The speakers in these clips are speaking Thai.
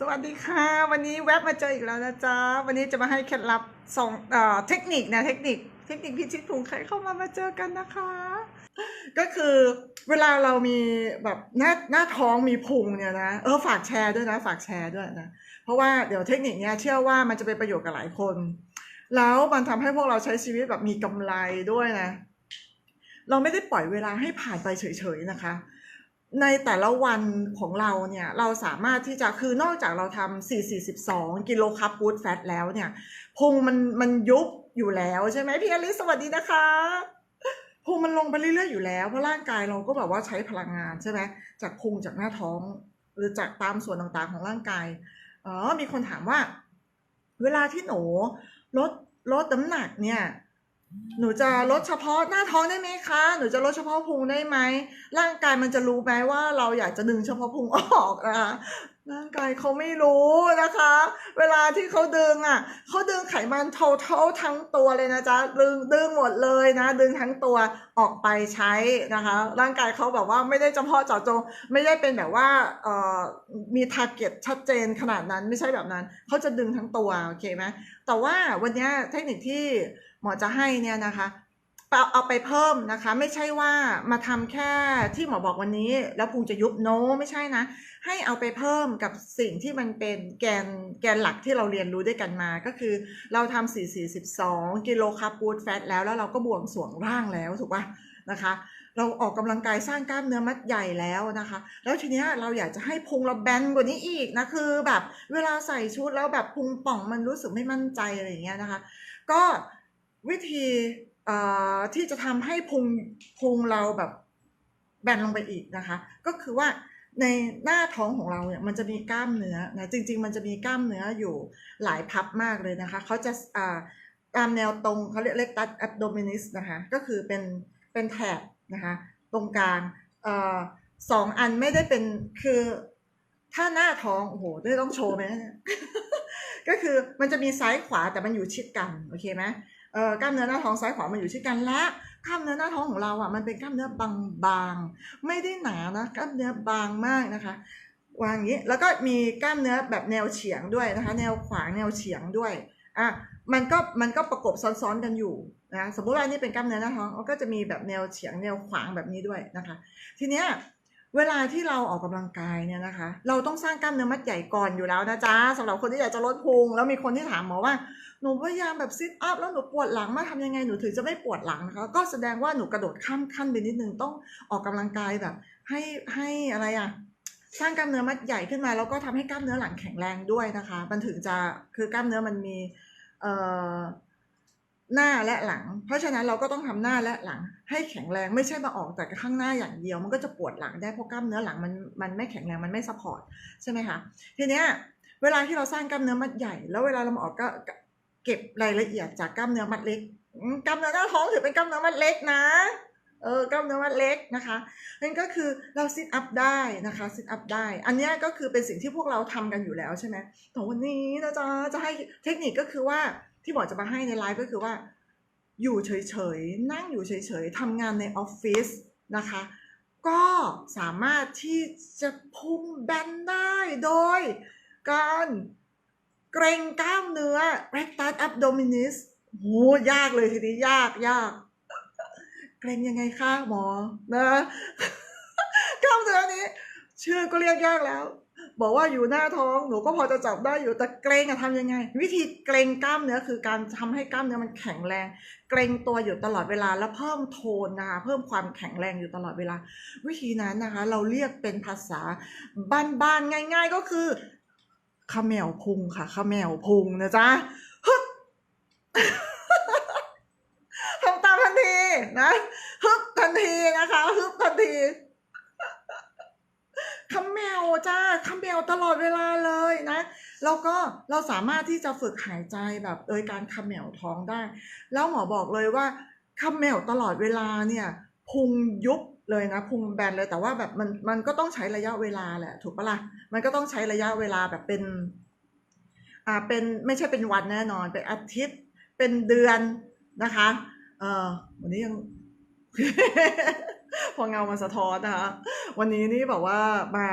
สวัสดีค่ะ วันนี้แวบมาเจออีกแล้วนะจ๊ะ วันนี้จะมาให้เคล็ดลับสองเอ่อเทคนิคนะเทคนิค เทคนิคพิชิตพุงใครเข้ามามาเจอกันนะคะ ก็คือเวลาเรามีแบบหน้าหน้าท้องมีพุงเนี่ยนะเออฝากแชร์ด้วยนะ ฝากแชร์ด้วยนะเพราะว่าเดี๋ยวเทคนิคเนี้ยเชื่อว่ามันจะเป็นประโยชน์กับหลายคน แล้วมันทำให้พวกเราใช้ชีวิตแบบมีกำไรด้วยนะ เราไม่ได้ปล่อยเวลาให้ผ่านไปเฉยๆนะคะ ในแต่ละวันของเราเนี่ยเราสามารถที่จะคือนอกจากเราทำ4 4 2 กิโลคาร์บูดแฟตแล้วเนี่ยพุงมันมันยุบอยู่แล้วใช่ไหมพี่อลิสสวัสดีนะคะพุงมันลงไปเรื่อยๆอยู่แล้ว เพราะร่างกายเราก็แบบว่าใช้พลังงานใช่ไหมจากพุงจากหน้าท้อง หรือจากตามส่วนต่างๆของร่างกายอ๋อมีคนถามว่า เวลาที่หนูลดลดน้ำหนักเนี่ย หนูจะลดเฉพาะหน้าท้องได้ไหมคะ หนูจะลดเฉพาะพุงได้ไหม ร่างกายมันจะรู้ไหมว่าเราอยากจะดึงเฉพาะพุงออกนะคะร่างกายเขาไม่รู้นะคะ เวลาที่เขาดึงอะเขาดึงไขมัน total ทั้งตัวเลยนะจ๊ะดึงดึงหมดเลยนะ ดึงทั้งตัวออกไปใช้นะคะ ร่างกายเขาแบบว่าไม่ได้เฉพาะเจาะจง ไม่ได้เป็นแบบว่าเอ่อมี target ชัดเจนขนาดนั้นไม่ใช่แบบนั้นเขาจะดึงทั้งตัวโอเคไหมแต่ว่าวันนี้เทคนิคที่ หมอจะให้เนี่ยนะคะเอาเอาไปเพิ่มนะคะ ไม่ใช่ว่ามาทำแค่ที่หมอบอกวันนี้ แล้วพุงจะยุบโนไม่ใช่นะ ให้เอาไปเพิ่มกับสิ่งที่มันเป็นแกนแกนหลักที่เราเรียนรู้ด้วยกันมา ก็คือเราทำ4 4 12กิโลคาร์บูดแฟตแล้วแล้วเราก็บวงสวงร่างแล้วถูกป่ะนะคะ เราออกกำลังกายสร้างกล้ามเนื้อมัดใหญ่แล้วนะคะ แล้วทีนี้เราอยากจะให้พุงเราแบนกว่านี้อีกนะคือแบบเวลาใส่ชุดแล้วแบบพุงป่องมันรู้สึกไม่มั่นใจอะไรอย่างเงี้ยนะคะ ก็ วิธีที่จะทำให้พุงพุงเราแบบแบนลงไปอีกนะคะ ก็คือว่าในหน้าท้องของเราเนี่ยมันจะมีกล้ามเนื้อนะจริง ๆ มันจะมีกล้ามเนื้ออยู่หลายพับมากเลยนะคะเขาจะตามแนวตรงเขาเรียกเล็กตัดแอบโดมินิสนะคะก็คือเป็นเป็นแถบนะคะตรงกลางอสองอันไม่ได้เป็นคือถ้าหน้าท้องโอ้โหได้ต้องโชว์ไหมก็คือมันจะมีซ้ายขวาแต่มันอยู่ชิดกันโอเคไหม เอ่อกล้ามเนื้อหน้าท้องซ้ายขวามันอยู่ชิดกันและกล้ามเนื้อหน้าท้องของเราอะมันเป็นกล้ามเนื้อบางๆไม่ได้หนานะกล้ามเนื้อบางมากนะคะวางอย่างนี้แล้วก็มีกล้ามเนื้อแบบแนวเฉียงด้วยนะคะ แนวขวางแนวเฉียงด้วยอะมันก็มันก็ประกบซ้อนๆกันอยู่นะสมมุติว่านี่เป็นกล้ามเนื้อหน้าท้องก็จะมีแบบแนวเฉียงแนวขวางแบบนี้ด้วยนะคะ ทีเนี้ยเวลาที่เราออกกำลังกายเนี่ยนะคะ เราต้องสร้างกล้ามเนื้อมัดใหญ่ก่อนอยู่แล้วนะจ๊ะสำหรับคนที่อยากจะลดพุงแล้วมีคนที่ถามหมอว่า หนูพยายามแบบซิทอัพแล้วหนูปวดหลังมากทำยังไงหนูถึงจะไม่ปวดหลังนะคะ ก็แสดงว่าหนูกระโดดข้ามขั้นไปนิดนึงต้องออกกำลังกายแบบ ให้ให้อะไรอะสร้างกล้ามเนื้อมัดใหญ่ขึ้นมาแล้วก็ทำให้กล้ามเนื้อหลังแข็งแรงด้วยนะคะ มันถึงจะคือกล้ามเนื้อมันมีเอ่อหน้าและหลัง เพราะฉะนั้นเราก็ต้องทำหน้าและหลัง ให้แข็งแรงไม่ใช่มาออกแต่ข้างหน้าอย่างเดียว มันก็จะปวดหลังได้เพราะกล้ามเนื้อหลังมันมันไม่แข็งแรงมันไม่ซัพพอร์ตใช่ไหมคะทีเนี้ยเวลาที่เราสร้างกล้ามเนื้อมัดใหญ่ แล้วเวลาเราออกก็ เก็บรายละเอียดจากกล้ามเนื้อมัดเล็กกล้ามเนื้อหน้าท้องถือเป็นกล้ามเนื้อมัดเล็กนะเออกล้ามเนื้อมัดเล็กนะคะนั่นก็คือเราซิทอัพได้นะคะซิทอัพได้ อันนี้ก็คือเป็นสิ่งที่พวกเราทำกันอยู่แล้วใช่ไหมแต่วันนี้นะจ๊ะจะให้เทคนิคก็คือว่าที่บอกจะมาให้ในไลฟ์ก็คือว่า อยู่เฉยๆ นั่งอยู่เฉยๆทำงานในออฟฟิศนะคะ ก็สามารถที่จะพุ่งแบนได้โดย การ เกรงกล้ามเนื้อ rectus abdominis โหยากเลยทีนี้ยากยาก เกรงยังไงคะหมอ นะกล้ามเนื้อนี้ชื่อก็เรียกยากแล้ว บอกว่าอยู่หน้าท้องหนูก็พอจะจับได้อยู่แต่เกรงอะทำยังไง วิธีเกรงกล้ามเนื้อคือการทำให้กล้ามเนื้อมันแข็งแรง เกรงตัวอยู่ตลอดเวลา แล้วเพิ่มโทนนะคะเพิ่มความแข็งแรงอยู่ตลอดเวลา วิธีนั้นนะคะ เราเรียกเป็นภาษาบ้านๆง่าย ๆ ก็คือ ขมแมวพุงค่ะขมแมวพุงนะจ๊ะฮึบทำตามทันทีนะฮึบทันทีนะคะฮึบทันทีคำแมวจ้าคำแมวตลอดเวลาเลยนะ แล้วก็เราสามารถที่จะฝึกหายใจแบบโดยการคำแมวท้องได้ แล้วหมอบอกเลยว่าคำแมวตลอดเวลาเนี่ยพุงยุบ เลยนะพุงแบนเลยแต่ว่าแบบมันมันก็ต้องใช้ระยะเวลาแหละถูกปะล่ะมันก็ต้องใช้ระยะเวลาแบบเป็นอ่าเป็นไม่ใช่เป็นวันแน่นอน เป็นอาทิตย์เป็นเดือนนะคะเออวันนี้ยังพอเงามาสะท้อนนะคะ วันนี้นี่แบบว่ามา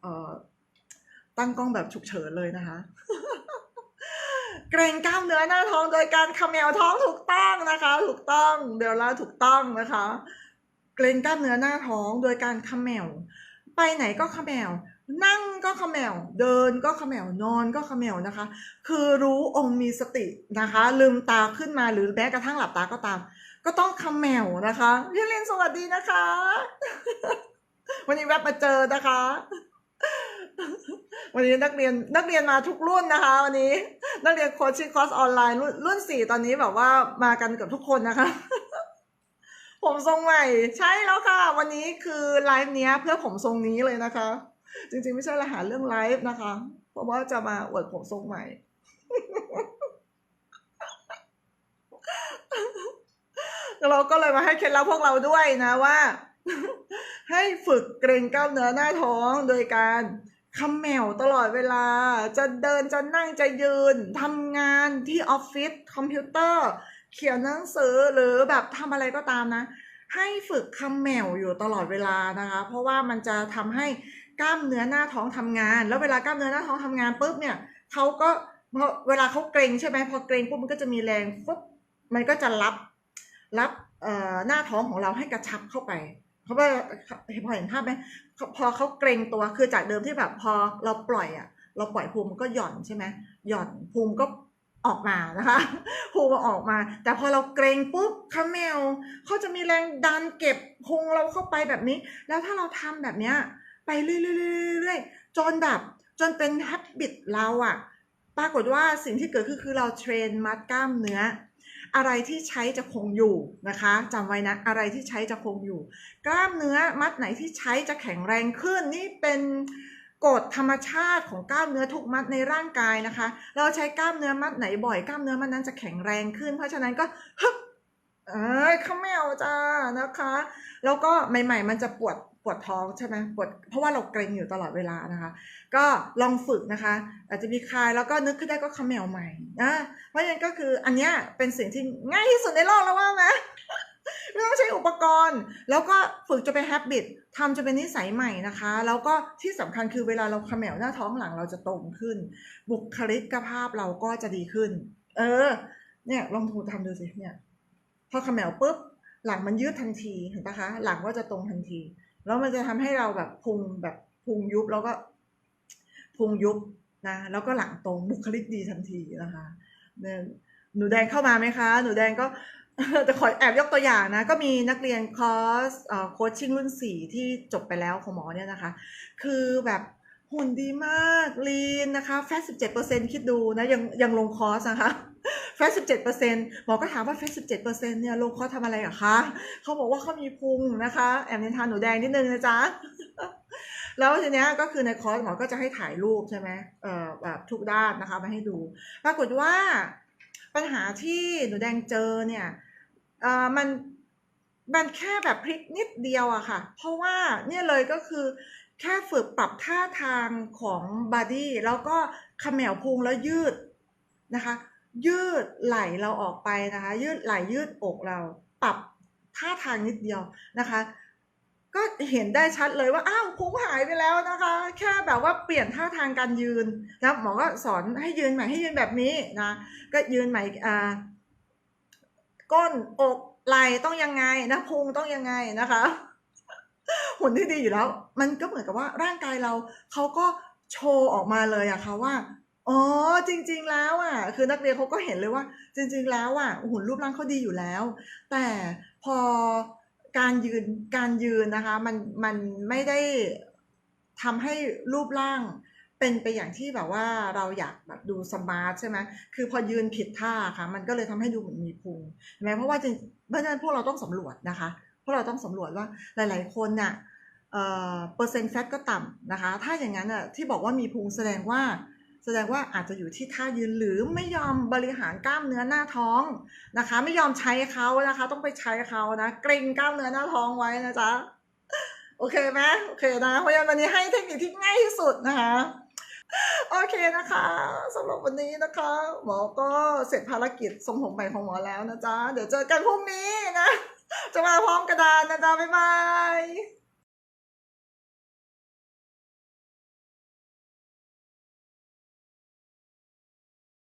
เอ่อตั้งกล้องแบบฉุกเฉินเลยนะคะ เกรงกล้ามเนื้อหน้าท้องโดยการเขมวท้องถูกต้องนะคะ ถูกต้องเดี๋ยวเราถูกต้องนะคะ เกรงกล้ามเนื้อหน้าท้องโดยการขมวไปไหนก็ขมวนั่งก็ขมวเดินก็ขมวนอนก็ขมวนะคะ คือรู้องค์มีสตินะคะ ลืมตาขึ้นมาหรือแม้กระทั่งหลับตาก็ตาม ก็ต้องขมวนะคะพี่เรนสวัสดีนะคะ วันนี้แวบมาเจอนะคะ วันนี้นักเรียนนักเรียนมาทุกรุ่นนะคะ วันนี้นักเรียนโคชชิ่งคอร์สออนไลน์รุ่นสี่ตอนนี้แบบว่ามากันเกับทุกคนนะคะ ผมทรงใหม่ ใช่แล้วค่ะ วันนี้คือไลฟ์เนี้ยเพื่อผมทรงนี้เลยนะคะ จริงๆไม่ใช่ละหาเรื่องไลฟ์นะคะ เพราะว่าจะมาอวดผมทรงใหม่ เราก็เลยมาให้เคล็ดลับพวกเราด้วยนะว่า ให้ฝึกเกรงกล้ามเนื้อหน้าท้องโดยการคำแมวตลอดเวลา จะเดินจะนั่งจะยืนทำงานที่ออฟฟิศคอมพิวเตอร์ เขียนหนังสือหรือแบบทำอะไรก็ตามนะ ให้ฝึกคำแมวอยู่ตลอดเวลานะคะ เพราะว่ามันจะทำให้กล้ามเนื้อหน้าท้องทำงาน แล้วเวลากล้ามเนื้อหน้าท้องทำงานปุ๊บเนี่ยเขาก็พอเวลาเขาเกรงใช่ไหมพอเกรงปุ๊บมันก็จะมีแรงปุ๊บมันก็จะรับรับเอ่อหน้าท้องของเราให้กระชับเข้าไปเพราะว่าพอเห็นภาพไหมพอเขาเกรงตัวคือจากเดิมที่แบบพอเราปล่อยอะเราปล่อยภูมิก็หย่อนใช่ไหมหย่อนภูมิก็ ออกมานะคะภูมิออกมา แต่พอเราเกรงปุ๊บคาเมลเขาจะมีแรงดันเก็บพุงเราเข้าไปแบบนี้ แล้วถ้าเราทำแบบเนี้ยไปเรื่อยๆๆๆจนแบบจนเป็นฮับบิตเราอะปรากฏว่าสิ่งที่เกิดขึ้นคือเราเทรนมัดกล้ามเนื้อ อะไรที่ใช้จะคงอยู่นะคะจำไว้นะอะไรที่ใช้จะคงอยู่ กล้ามเนื้อมัดไหนที่ใช้จะแข็งแรงขึ้นนี่เป็น กฎธรรมชาติของกล้ามเนื้อทุกมัดในร่างกายนะคะ เราใช้กล้ามเนื้อมัดไหนบ่อยกล้ามเนื้อมัดนั้นจะแข็งแรงขึ้น เพราะฉะนั้นก็ฮึบเอ้ยข้าแมวจ้านะคะ แล้วก็ใหม่ ๆ มันจะปวดปวดท้องใช่ไหมปวดเพราะว่าเราเกรงอยู่ตลอดเวลานะคะ ก็ลองฝึกนะคะ อาจจะมีคลายแล้วก็นึกขึ้นได้ก็คำแมวใหม่นะเพราะฉะนั้นก็คืออันเนี้ยเป็นสิ่งที่ง่ายที่สุดในโลกแล้วว่าไหม ไม่ต้องใช้อุปกรณ์ แล้วก็ฝึกจะเป็น habit ทำจะเป็นนิสัยใหม่นะคะ แล้วก็ที่สำคัญคือเวลาเราเขมวหน้าท้องหลังเราจะตรงขึ้น บุคลิกภาพเราก็จะดีขึ้น เออ เนี่ยลองถูทำดูสิเนี่ย พอเขมวปุ๊บ หลังมันยืดทันทีเห็นปะคะ หลังก็จะตรงทันที แล้วมันจะทำให้เราแบบพุงแบบพุงยุบแล้วก็พุงยุบนะ แล้วก็หลังตรงบุคลิกดีทันทีนะคะเนี่ยหนูแดงเข้ามาไหมคะ หนูแดงก็ จะขอแอบยกตัวอย่างนะ ก็มีนักเรียนคอร์สโคชชิ่งรุ่นสี่ที่จบไปแล้วของหมอเนี่ยนะคะ คือแบบหุ่นดีมากลีนนะคะแฟตสิบเจ็ดเปอร์เซ็นคิดดูนะ ยังยังลงคอร์สนะคะแฟตสิบเจ็ดเปอร์เซ็นหมอก็ถามว่าแฟตสิบเจ็ดเปอร์เซ็นเนี่ยลงคอร์สทำอะไรอะคะเขาบอกว่าเขามีพุงนะคะ แอบนินทานหนูแดงนิดนึงนะจ๊ะแล้วทีเนี้ยก็คือในคอร์สหมอก็จะให้ถ่ายรูปใช่ไหมเอ่อแบบทุกด้านนะคะมาให้ดู ปรากฏว่าปัญหาที่หนูแดงเจอเนี่ย เอ่อมันมันแค่แบบพลิกนิดเดียวอะค่ะ เพราะว่าเนี่ยเลยก็คือ แค่ฝึกปรับท่าทางของบอดี้แล้วก็ขมวพุงแล้วยืดนะคะ ยืดไหล่เราออกไปนะคะ ยืดไหล่ยืดอกเรา ปรับท่าทางนิดเดียวนะคะ ก็เห็นได้ชัดเลยว่าอ้าวพุงหายไปแล้วนะคะ แค่แบบว่าเปลี่ยนท่าทางการยืนนะหมอก็สอนให้ยืนใหม่ให้ยืนแบบนี้นะก็ยืนใหม่อ่า ก้นอกไหล่ต้องยังไงนะพุงต้องยังไงนะคะหุ่นที่ดีอยู่แล้ว มันก็เหมือนกับว่าร่างกายเราเขาก็โชว์ออกมาเลยอะค่ะว่าอ๋อจริง ๆ แล้วอะคือนักเรียนเขาก็เห็นเลยว่า จริง ๆ แล้วอะหุ่นรูปร่างเขาดีอยู่แล้ว แต่พอการยืนการยืนนะคะ มันมันไม่ได้ทำให้รูปร่าง เป็นไปอย่างที่แบบว่าเราอยากแบบดูสมาร์ทใช่ไหมคือพอยืนผิดท่าค่ะ มันก็เลยทำให้ดูเหมือนมีพุงเห็นไหมเพราะว่าจริงเพราะฉะนั้นพวกเราต้องสำรวจนะคะ พวกเราต้องสำรวจว่าหลาย ๆ คนเน่ะเอ่อเปอร์เซ็นต์แฟตก็ต่ำนะคะ ถ้าอย่างนั้นอะที่บอกว่ามีพุงแสดงว่าแสดงว่าอาจจะอยู่ที่ท่ายืนหรือไม่ยอมบริหารกล้ามเนื้อหน้าท้องนะคะ ไม่ยอมใช้เขานะคะ ต้องไปใช้เขานะเกรงกล้ามเนื้อหน้าท้องไว้นะจ๊ะโอเคไหมโอเคนะเพราะฉะนั้นวันนี้ให้เทคนิคที่ง่ายที่สุดนะคะ เคนะคะสำหรับวันนี้นะคะ หมอก็เสร็จภารกิจทรงผมใหม่ของหมอแล้วนะจ๊ะ เดี๋ยวเจอกันพรุ่งนี้นะ จะมาพร้อมกระดานนะจ๊ะ บ๊ายบาย